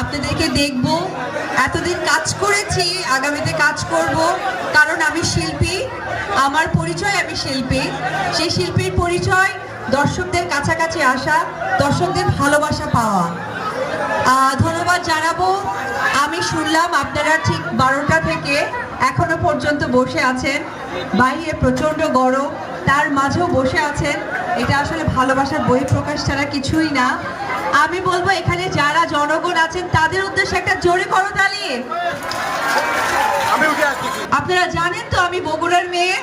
আপনাদেরকে দেখব। এতদিন কাজ করেছি, আগামীতে কাজ করব, কারণ আমি শিল্পী, আমার পরিচয় আমি শিল্পী। সেই শিল্পীর পরিচয়, দর্শকদের কাছাকাছি আসা, দর্শকদের ভালোবাসা পাওয়া। ধন্যবাদ জানাব। আমি শুনলাম আপনারা ঠিক বারোটা থেকে এখনও পর্যন্ত বসে আছেন। বাইরে প্রচণ্ড গরম। তার মাঝেও বসে আছেন। এটা আসলে ভালোবাসার বই প্রকাশ ছাড়া কিছুই না। আমি বলব এখানে যারা জনগণ আছেন তাদের উদ্দেশ্যে একটা জোরে করো করতালি আপনারা জানেন তো আমি বগুড়ার মেয়ে।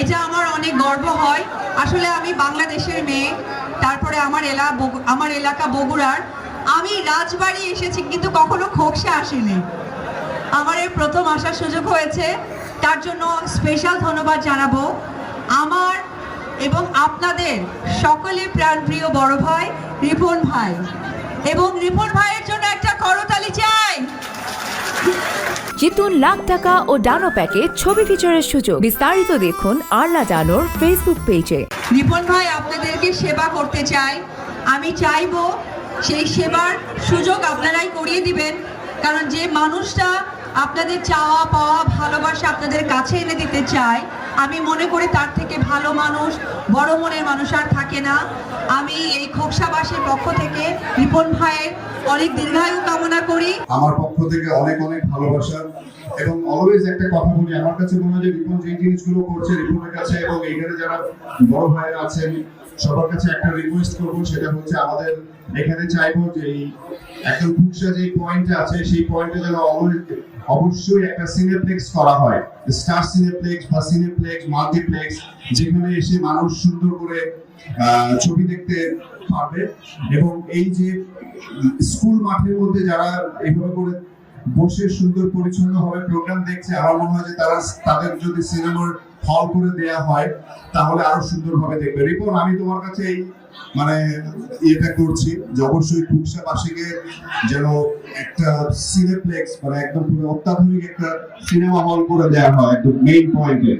এটা আমার অনেক গর্ব হয়। আসলে আমি বাংলাদেশের মেয়ে তারপরে আমার এলা আমার এলাকা বগুড়ার। আমি রাজবাড়ি এসেছি কিন্তু কখনো খোকসা আসিনি। আমার এই প্রথম আসার সুযোগ হয়েছে। তার জন্য স্পেশাল ধন্যবাদ জানাব। আমার এবং আপনাদের সকলে প্রাণপ্রিয় বড় ভাই রিপন ভাই। এবং রিপন ভাইয়ের জন্য একটা করতালি চাই। জিতুন লাখ টাকা ও ডানো প্যাকে ছবি ফিচারের সুযোগ। বিস্তারিত দেখুন আরলা ডানোর ফেসবুক পেজে রিপন ভাই আপনাদেরকে সেবা করতে চাই। আমি চাইব সেই সেবার সুযোগ আপনারাই করিয়ে দিবেন। কারণ যে মানুষটা আপনাদের চাওয়া পাওয়া ভালোবাসা আপনাদের কাছে এনে দিতে চাই। আমি মনে করি তার থেকে ভালো মানুষ, বড় মনের মানুষ আর থাকে না। আমি এই খোকসাবাসীর পক্ষ থেকে রিপন ভাইয়ের অনেক দীর্ঘায়ু কামনা করি। আমার পক্ষ থেকে অনেক অনেক ভালোবাসা। এবং অলওয়েজ একটা কথা বলি, আমার কাছে মনে হয় যে রিপন যে জিনিসগুলো করছে, রিপনের কাছে এবং এখানে যারা বড় ভাইরা আছেন, সবার কাছে একটা রিকোয়েস্ট করব, সেটা হচ্ছে আমাদের এখানে চাইব যে এই খুবসা যে পয়েন্টে আছে, সেই পয়েন্টে যেন অবশ্যই একটা সিনেপ্লেক্স করা হয়। স্টার সিনেপ্লেক্স বা সিনেপ্লেক্স মাল্টিপ্লেক্স যেখানে এসে মানুষ সুন্দর করে ছবি দেখতে পারবে। এবং এই যে স্কুল মাঠের মধ্যে যারা এইভাবে করে বসে সুন্দর পরিচ্ছন্ন ভাবে প্রোগ্রাম দেখছে। আমার মনে হয় যে তারা তাদের যদি সিনেমার হল করে দেয়া হয়, তাহলে আরও সুন্দর ভাবে দেখবে। রিপন, আমি তোমার কাছে এই মানে এটা করছি যে অবশ্যই খুবসাবাসীকে যেন একটা সিনেপ্লেক্স মানে একদম পুরো অত্যাধুনিক একটা সিনেমা হল করে দেওয়া হয়, একদম মেইন পয়েন্টে